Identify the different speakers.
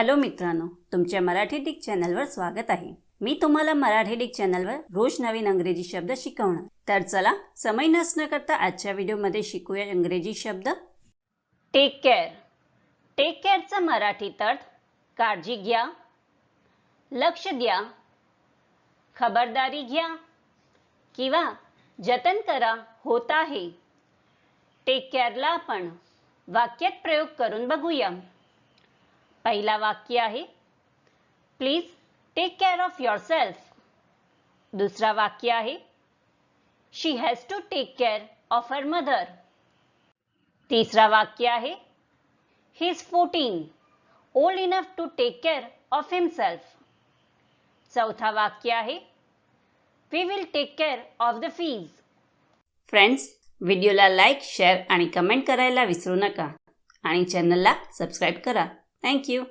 Speaker 1: Hello मित्रांनो तुमच्या Marathi Dick चॅनलवर स्वागत आहे. मी तुम्हाला मराठी डिक चॅनलवर रोज नवीन अंग्रेजी शब्द शिकवणार. तर चला समय नसणं करता आजच्या व्हिडिओमध्ये शिकूया इंग्रजी शब्द. टेक केअर टेक केअरचा मराठीत अर्थ काळजी घ्या. लक्ष द्या. खबरदारी घ्या. किंवा जतन करा होत आहे. टेक केअरला आपण वाक्यात प्रयोग करून बघूया. पहिला वाक्य आहे. Please take care of yourself दुसरा वाक्य आहे. She has to take care of her mother तिसरा वाक्य आहे. He is fourteen old enough to take care of himself चौथा वाक्य आहे. We will take care of the fees friends व्हिडिओला लाईक शेअर आणि कमेंट करायला विसरू नका. आणि चॅनलला सबस्क्राईब करा. Thank you.